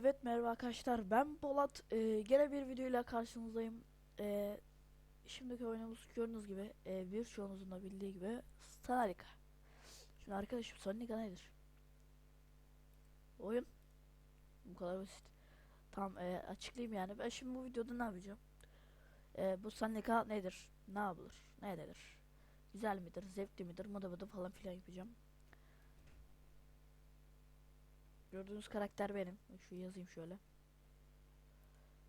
Evet merhaba arkadaşlar ben Polat Ee, gene bir videoyla karşınızdayım Ee, Şimdiki oyunumuz gördüğünüz gibi e, birçoğunuzun da bildiği gibi Sanalika Şimdi arkadaşım Sanalika nedir? Oyun Bu kadar basit Tamam e, açıklayayım yani ben şimdi bu videoda ne yapacağım E, Bu Sanalika nedir? Ne yapılır? Ne edilir? Güzel midir? Zevkli midir? Mıdı mıdı falan filan yapacağım Gördüğünüz karakter benim. Şu yazayım şöyle.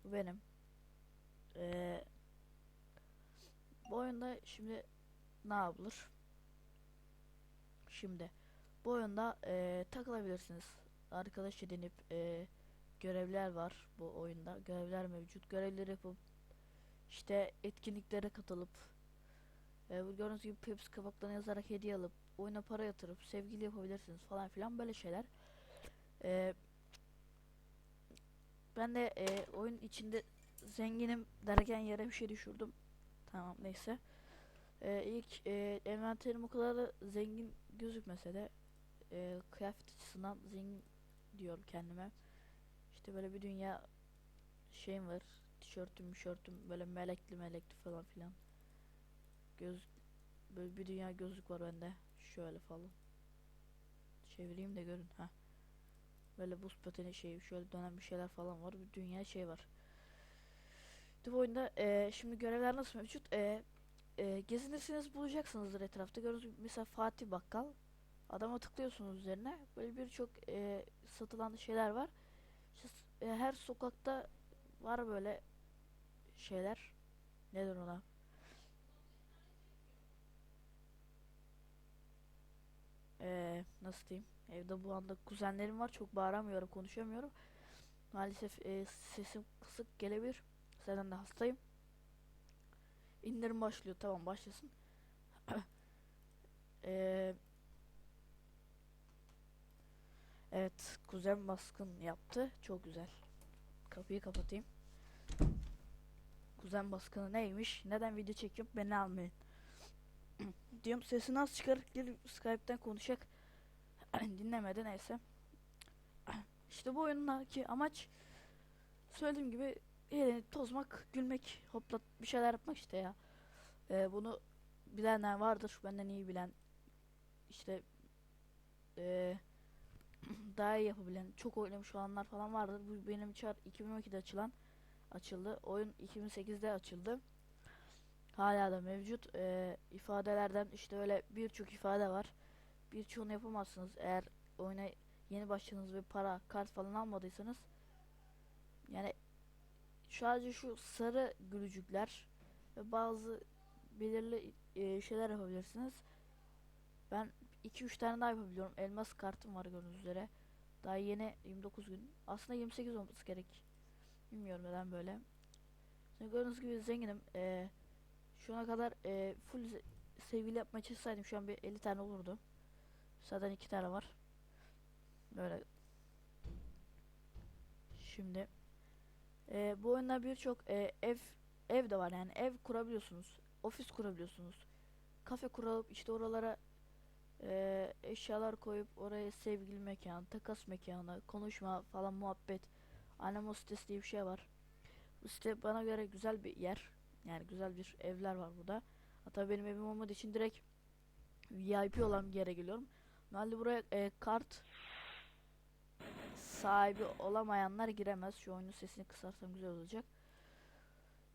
Bu benim. Ee, bu oyunda şimdi ne yapılır? Şimdi bu oyunda e, takılabilirsiniz. Arkadaş edinip e, görevler var bu oyunda. Görevler mevcut. Görevleri yapıp işte etkinliklere katılıp e, bu gördüğünüz gibi Pepsi kapaklarına yazarak hediye alıp oyuna para yatırıp sevgili yapabilirsiniz falan filan böyle şeyler. Ee, ben de e, oyun içinde zenginim derken yere bir şey düşürdüm. Tamam neyse. Ee, ilk e, envanterim o kadar da zengin gözükmese de e, kıyafet açısından zengin diyorum kendime. İşte böyle bir dünya şeyim var. Tişörtüm, müşörtüm böyle melekli melekli falan filan. Göz böyle bir dünya gözlük var bende. Şöyle falan. Çevireyim de görün. Ha. Böyle buz pateni şey şöyle dönen bir şeyler falan var. Bir dünya şey var. Bu oyunda e, şimdi görevler nasıl mevcut? E, e, gezinirsiniz bulacaksınızdır etrafta. Gördüğünüz gibi mesela Fatih Bakkal. Adama tıklıyorsunuz üzerine. Böyle birçok e, satılan şeyler var. İşte, e, her sokakta var böyle şeyler. Nedir ona? Ee, nasıl diyeyim? Evde bu anda kuzenlerim var. Çok bağıramıyorum, konuşamıyorum. Maalesef e, sesim kısık gelebilir. Zaten de hastayım. İndirim başlıyor. Tamam başlasın. Ee, evet, kuzen baskın yaptı. Çok güzel. Kapıyı kapatayım. Kuzen baskını neymiş? Neden video çekiyorum? Beni almayın. Diyorum sesini az çıkar. Gel Skype'ten konuşak. Dinlemedi neyse. İşte bu oyundaki amaç söylediğim gibi eğlenip tozmak, gülmek, hoplat bir şeyler yapmak işte ya. Ee, bunu bilenler vardır. Benden iyi bilen işte ee, daha iyi yapabilen, çok oynamış olanlar falan vardır. Bu benim çar 2012'de açılan açıldı. Oyun 2008'de açıldı. Hala da mevcut. Ee, ifadelerden işte öyle birçok ifade var. Birçoğunu yapamazsınız eğer oyuna yeni başladığınız ve para, kart falan almadıysanız. Yani sadece şu sarı gülücükler ve bazı belirli e, şeyler yapabilirsiniz. Ben 2-3 tane daha yapabiliyorum. Elmas kartım var gördüğünüz üzere. Daha yeni 29 gün. Aslında 28 olması gerek. Bilmiyorum neden böyle. Şimdi gördüğünüz gibi zenginim. Ee, şu ana kadar e, full se- sevgili yapmaya çalışsaydım şu an bir 50 tane olurdu. Zaten 2 tane var. Böyle. Şimdi e, bu oyunda birçok e, ev ev de var yani ev kurabiliyorsunuz. Ofis kurabiliyorsunuz. Kafe kurup işte oralara e, eşyalar koyup oraya sevgili mekan, takas mekanı, konuşma falan muhabbet. Anemo sitesi diye bir şey var. Bu site bana göre güzel bir yer. Yani güzel bir evler var burada. Hatta benim evim olmadığı için direkt VIP olan bir yere geliyorum. Normalde buraya e, kart sahibi olamayanlar giremez. Şu oyunun sesini kısarsam güzel olacak.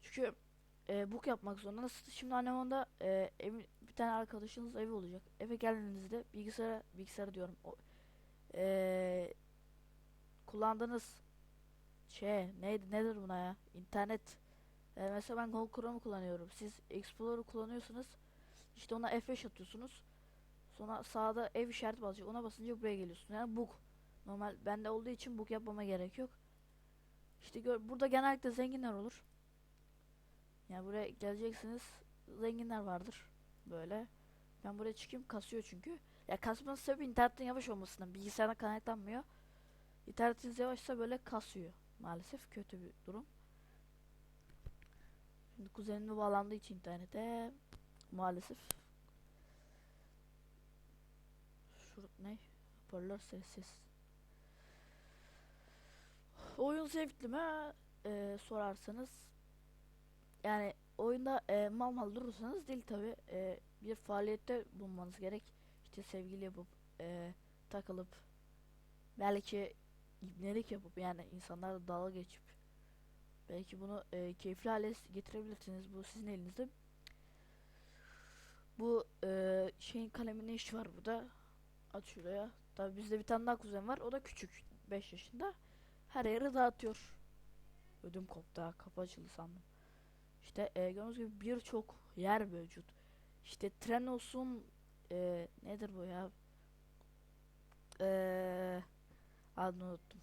Çünkü e, book yapmak zorundasınız. Şimdi annem onda e, evi- bir tane arkadaşınız evi olacak. Eve geldiğinizde bilgisayara bilgisayar diyorum. O, e, kullandığınız şey neydi nedir buna ya? İnternet ee, mesela ben Google Chrome'u kullanıyorum. Siz Explorer'ı kullanıyorsunuz. İşte ona F5 atıyorsunuz. Sonra sağda ev işareti basacak. Ona basınca buraya geliyorsunuz. Yani book. Normal bende olduğu için book yapmama gerek yok. İşte gör, burada genellikle zenginler olur. Yani buraya geleceksiniz. Zenginler vardır. Böyle. Ben buraya çıkayım kasıyor çünkü. Ya kasmanın sebebi internetin yavaş olmasından. Bilgisayardan kaynaklanmıyor. İnternetiniz yavaşsa böyle kasıyor. Maalesef kötü bir durum. Şimdi kuzenimle bağlandığı için internete maalesef ne? Hoparlör sessiz. oyun zevkli mi? Ee, sorarsanız. Yani oyunda e, mal mal durursanız değil tabi bir faaliyette bulunmanız gerek. İşte sevgili yapıp e, takılıp belki ibnelik yapıp yani insanlarla dalga geçip belki bunu e, keyifli hale getirebilirsiniz. Bu sizin elinizde. Bu e, şeyin kalemin ne işi var burada at şuraya tabi bizde bir tane daha kuzen var. O da küçük. 5 yaşında. Her yeri dağıtıyor. Ödüm koptu ha. Kapı açıldı sandım. İşte e, gördüğünüz gibi birçok yer mevcut. İşte tren olsun e, nedir bu ya? E, adını unuttum.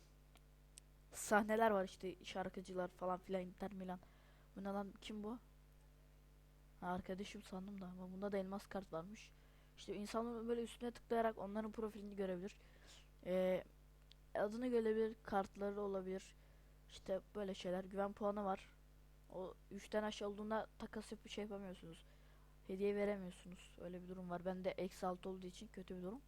Sahneler var işte şarkıcılar falan filan Inter Milan. Bu ne lan? Kim bu? Ha, arkadaşım sandım da ama bunda da elmas kart varmış işte insanlar böyle üstüne tıklayarak onların profilini görebilir. E, adını görebilir kartları olabilir. İşte böyle şeyler. Güven puanı var. O 3'ten aşağı olduğunda takas yapıp şey yapamıyorsunuz. Hediye veremiyorsunuz. Öyle bir durum var. Bende eksi 6 olduğu için kötü bir durum.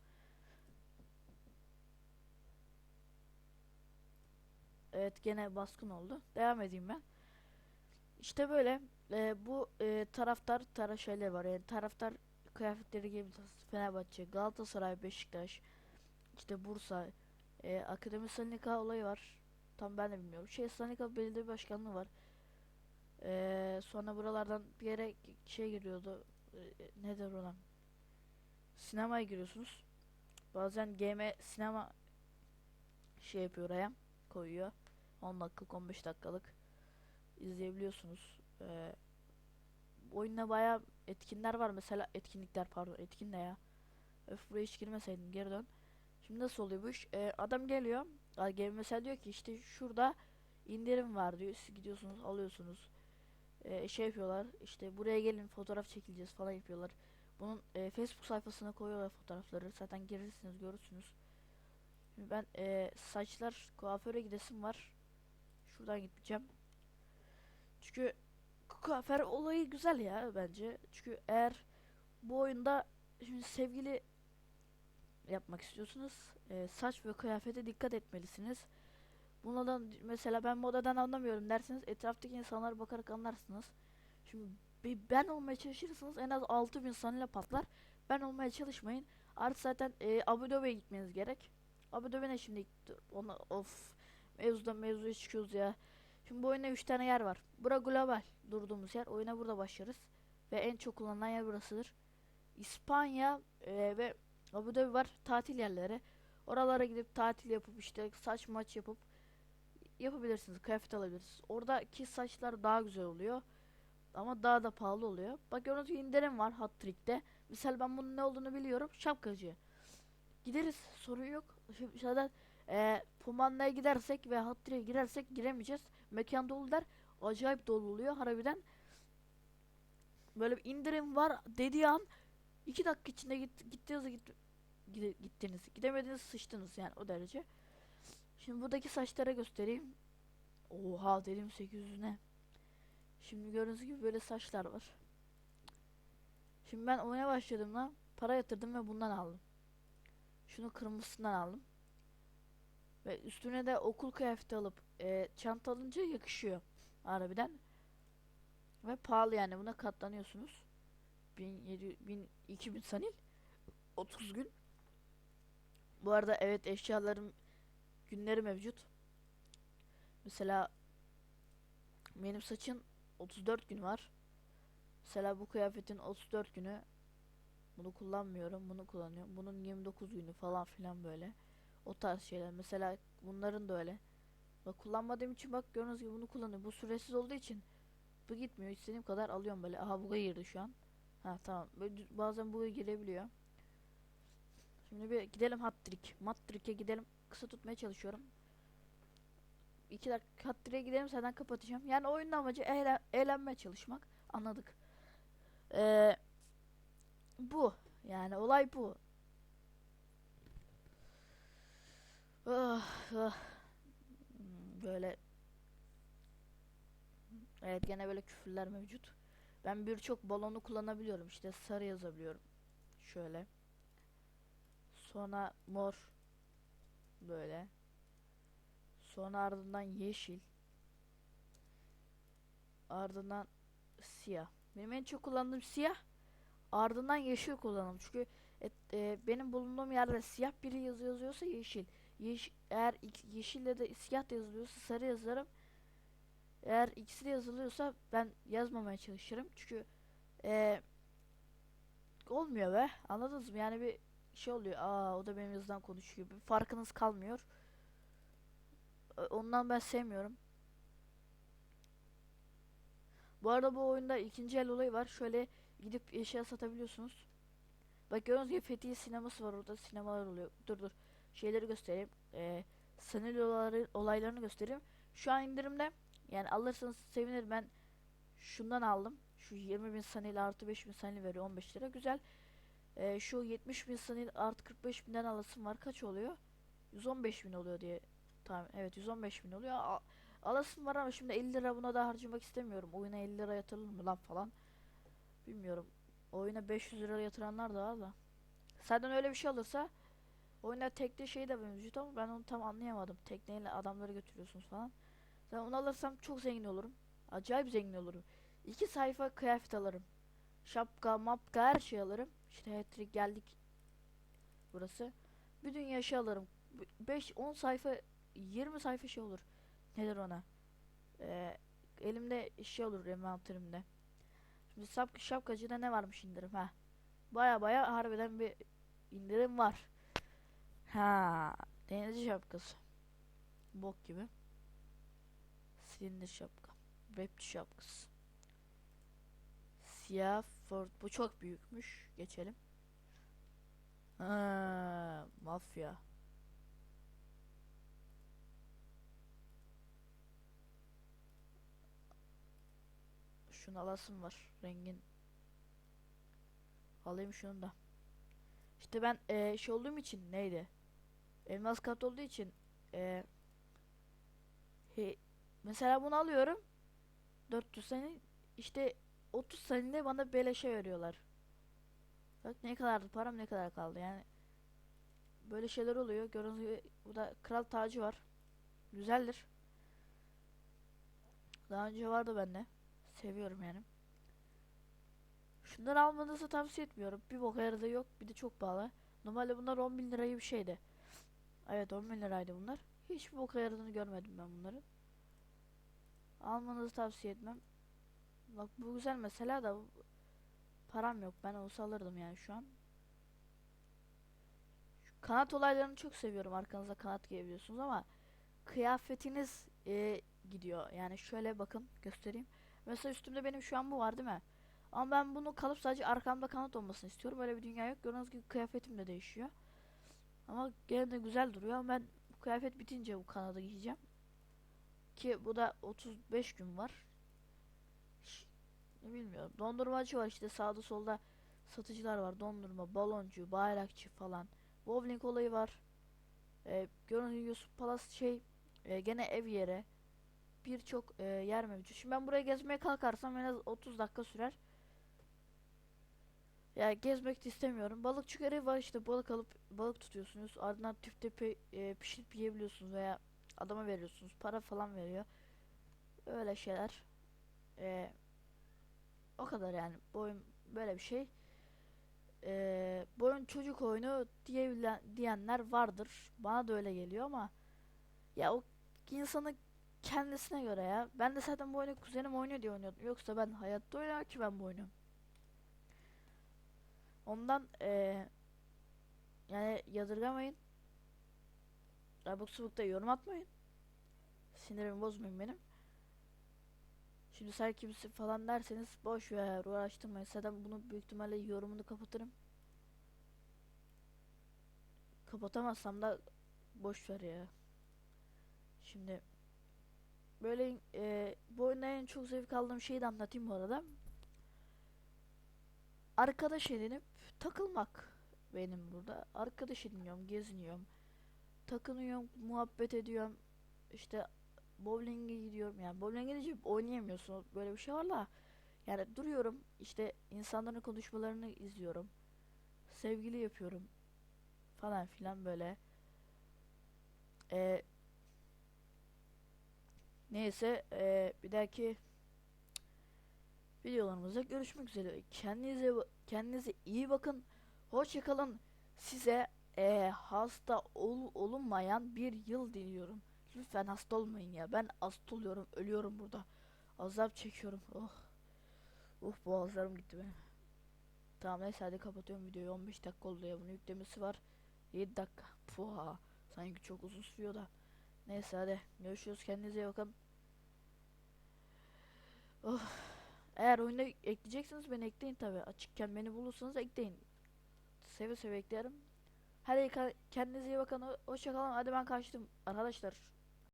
Evet gene baskın oldu. Devam edeyim ben. İşte böyle. E, bu e, taraftar tara şeyler var. Yani taraftar kıyafetleri gibi Fenerbahçe, Galatasaray, Beşiktaş, işte Bursa, e, Akademi Sanika olayı var. Tam ben de bilmiyorum. Şey Sanika Belediye Başkanlığı var. E, sonra buralardan bir yere şey giriyordu. E, nedir ona? Sinemaya giriyorsunuz. Bazen GM sinema şey yapıyor oraya koyuyor. 10 dakikalık 15 dakikalık izleyebiliyorsunuz. Ee, oyunda baya etkinler var mesela etkinlikler pardon etkin ne ya? Öf buraya hiç girmeseydim geri dön. Şimdi nasıl oluyor bu iş? Ee, adam geliyor. Game mesela diyor ki işte şurada indirim var diyor. Siz gidiyorsunuz alıyorsunuz. Ee, şey yapıyorlar işte buraya gelin fotoğraf çekileceğiz falan yapıyorlar. Bunun e, Facebook sayfasına koyuyorlar fotoğrafları. Zaten girirsiniz görürsünüz. Şimdi ben e, saçlar kuaföre gidesim var. Şuradan gideceğim. Çünkü kuaför olayı güzel ya bence. Çünkü eğer bu oyunda şimdi sevgili yapmak istiyorsunuz. E, saç ve kıyafete dikkat etmelisiniz. Bunlardan mesela ben modadan anlamıyorum derseniz etraftaki insanlara bakarak anlarsınız. Şimdi ben olmaya çalışırsanız en az 6000 saniyla patlar. Ben olmaya çalışmayın. Artık zaten e, Abu Dhabi'ye gitmeniz gerek. Abu Dhabi'ne şimdi ona of mevzudan mevzuya çıkıyoruz ya. Şimdi bu oyunda 3 tane yer var. Bura global durduğumuz yer. Oyuna burada başlarız. Ve en çok kullanılan yer burasıdır. İspanya e, ve Abu Dhabi var tatil yerleri. Oralara gidip tatil yapıp işte saç maç yapıp yapabilirsiniz. Kıyafet alabilirsiniz. Oradaki saçlar daha güzel oluyor. Ama daha da pahalı oluyor. Bak gördüğünüz indirim var Hot Trick'te. Misal ben bunun ne olduğunu biliyorum. Şapkacı. Gideriz sorun yok. Şimdi zaten e, Pumanda'ya gidersek ve Trick'e girersek giremeyeceğiz. Mekan dolu der. Acayip dolu oluyor harbiden. Böyle bir indirim var dediği an 2 dakika içinde git, gittiğiniz git, gittiniz. Gidemediniz sıçtınız yani o derece. Şimdi buradaki saçlara göstereyim. Oha dedim 800 ne. Şimdi gördüğünüz gibi böyle saçlar var. Şimdi ben oyuna başladığımda para yatırdım ve bundan aldım. Şunu kırmızısından aldım. Ve üstüne de okul kıyafeti alıp e, çanta alınca yakışıyor. Harbiden. Ve pahalı yani buna katlanıyorsunuz. 1700 1000 2000 sanil 30 gün. Bu arada evet eşyalarım günleri mevcut. Mesela benim saçın 34 gün var. Mesela bu kıyafetin 34 günü bunu kullanmıyorum, bunu kullanıyorum. Bunun 29 günü falan filan böyle. O tarz şeyler. Mesela bunların da öyle. Bak kullanmadığım için bak gördüğünüz gibi bunu kullanıyorum. Bu süresiz olduğu için bu gitmiyor. İstediğim kadar alıyorum böyle. Aha buga girdi şu an. Ha tamam. Böyle bazen buga girebiliyor. Şimdi bir gidelim hat trick. Mat trick'e gidelim. Kısa tutmaya çalışıyorum. 2 dakika hat trick'e gidelim zaten kapatacağım. Yani oyunun amacı eğlen eğlenmeye çalışmak. Anladık. Eee bu. Yani olay bu. Ah, ah. Böyle Evet gene böyle küfürler mevcut. Ben birçok balonu kullanabiliyorum. İşte sarı yazabiliyorum. Şöyle. Sonra mor. Böyle. Sonra ardından yeşil. Ardından siyah. Benim en çok kullandığım siyah. Ardından yeşil kullanırım. Çünkü et- e, benim bulunduğum yerde siyah biri yazı yazıyorsa yeşil. Yeş eğer yeşille de siyah da yazılıyorsa sarı yazarım. Eğer ikisi de yazılıyorsa ben yazmamaya çalışırım. Çünkü e, olmuyor be. Anladınız mı? Yani bir şey oluyor. Aa o da benim yazıdan konuşuyor gibi. Farkınız kalmıyor. Ondan ben sevmiyorum. Bu arada bu oyunda ikinci el olayı var. Şöyle gidip eşya satabiliyorsunuz. Bak gördüğünüz gibi Fethiye sineması var orada. Sinemalar oluyor. Dur dur. Şeyleri göstereyim. Ee, senaryoları, olaylarını göstereyim. Şu an indirimde. Yani alırsanız sevinirim. Ben şundan aldım. Şu 20 bin saniyeli artı 5 bin saniyeli veriyor 15 lira. Güzel. Ee, şu 70 bin saniyeli artı 45 binden alasım var. Kaç oluyor? 115 bin oluyor diye. Tamam evet 115 bin oluyor. A- alasım var ama şimdi 50 lira buna da harcamak istemiyorum. Oyuna 50 lira yatırılır mı lan falan. Bilmiyorum. Oyuna 500 lira yatıranlar da var da. Senden öyle bir şey alırsa oyuna tekne şeyi de mevcut ama ben onu tam anlayamadım. Tekneyle adamları götürüyorsunuz falan. Ben onu alırsam çok zengin olurum. Acayip zengin olurum. İki sayfa kıyafet alırım. Şapka, mapka her şey alırım. İşte hat-trick geldik. Burası. Bir dünya şey alırım. 5 10 sayfa 20 sayfa şey olur. Nedir ona? Ee, elimde şey olur envanterimde. Şimdi sap, şapkacıda ne varmış indirim ha? Baya baya harbiden bir indirim var. Ha, denizci şapkası. Bok gibi. Silindir şapka. Rapçi şapkası. Siyah Ford. Bu çok büyükmüş. Geçelim. Ha, mafya. Şunu alasım var. Rengin. Alayım şunu da. İşte ben eee şey olduğum için neydi? Elmas kat olduğu için eee he, mesela bunu alıyorum. 400 sene işte 30 senede bana beleşe veriyorlar. Bak ne kadardı param ne kadar kaldı yani. Böyle şeyler oluyor. Gördüğünüz gibi burada kral tacı var. Güzeldir. Daha önce vardı bende. Seviyorum yani. Şunları almanızı tavsiye etmiyorum. Bir boka yaradığı yok. Bir de çok pahalı. Normalde bunlar 10 bin lirayı bir şeydi. Evet 10 bin liraydı bunlar. Hiçbir boka yaradığını görmedim ben bunların. Almanızı tavsiye etmem. Bak bu güzel mesela da bu- param yok. Ben olsa alırdım yani şu an. Şu kanat olaylarını çok seviyorum. Arkanıza kanat giyebiliyorsunuz ama kıyafetiniz e, gidiyor. Yani şöyle bakın göstereyim. Mesela üstümde benim şu an bu var değil mi? Ama ben bunu kalıp sadece arkamda kanat olmasını istiyorum. Öyle bir dünya yok. Gördüğünüz gibi kıyafetim de değişiyor. Ama gene de güzel duruyor. Ben bu kıyafet bitince bu kanadı giyeceğim. Ki bu da 35 gün var. Ne bilmiyorum. Dondurmacı var işte sağda solda satıcılar var. Dondurma, baloncu, bayrakçı falan. Bowling olayı var. Ee, gibi Yusuf Palas şey e, gene ev yeri. Birçok e, yer mevcut. Şimdi ben buraya gezmeye kalkarsam en az 30 dakika sürer. Ya gezmek de istemiyorum. Balıkçı görevi var işte balık alıp balık tutuyorsunuz. Ardından tüpte pe- e, pişirip yiyebiliyorsunuz veya adama veriyorsunuz. Para falan veriyor. Öyle şeyler. E, o kadar yani. Bu oyun böyle bir şey. E, bu çocuk oyunu diyebilen, diyenler vardır. Bana da öyle geliyor ama ya o insanın kendisine göre ya. Ben de zaten bu oyunu kuzenim oynuyor diye oynuyordum. Yoksa ben hayatta oynamam ki ben bu oyunu. Ondan eee yani yadırgamayın. Abuk subuk yorum atmayın. Sinirimi bozmayın benim. Şimdi sen kimsin falan derseniz boş ver uğraştırmayın. Zaten bunu büyük ihtimalle yorumunu kapatırım. Kapatamazsam da boş ver ya. Şimdi böyle e, bu oyunda en çok zevk aldığım şeyi de anlatayım bu arada. Arkadaş edinip takılmak benim burada. Arkadaş ediniyorum, geziniyorum. Takınıyorum, muhabbet ediyorum. İşte bowling'e gidiyorum. Yani bowling'e gidince oynayamıyorsun. Böyle bir şey var da. Yani duruyorum. işte insanların konuşmalarını izliyorum. Sevgili yapıyorum. Falan filan böyle. Ee, Neyse eee, bir dahaki videolarımızda görüşmek üzere. Kendinize kendinize iyi bakın. Hoşça kalın. Size eee, hasta ol, olunmayan bir yıl diliyorum. Lütfen hasta olmayın ya. Ben hasta oluyorum, ölüyorum burada. Azap çekiyorum. Oh. Uh boğazlarım gitti benim. Tamam neyse hadi kapatıyorum videoyu. 15 dakika oldu ya. Bunun yüklemesi var. 7 dakika. Puha. Sanki çok uzun sürüyor da. Neyse hadi görüşürüz. Kendinize iyi bakın. Oh. Eğer oyunda ekleyeceksiniz beni ekleyin tabi. Açıkken beni bulursanız ekleyin. Seve seve eklerim. Hadi kendinize iyi bakın. Ho- Hoşça kalın. Hadi ben kaçtım arkadaşlar.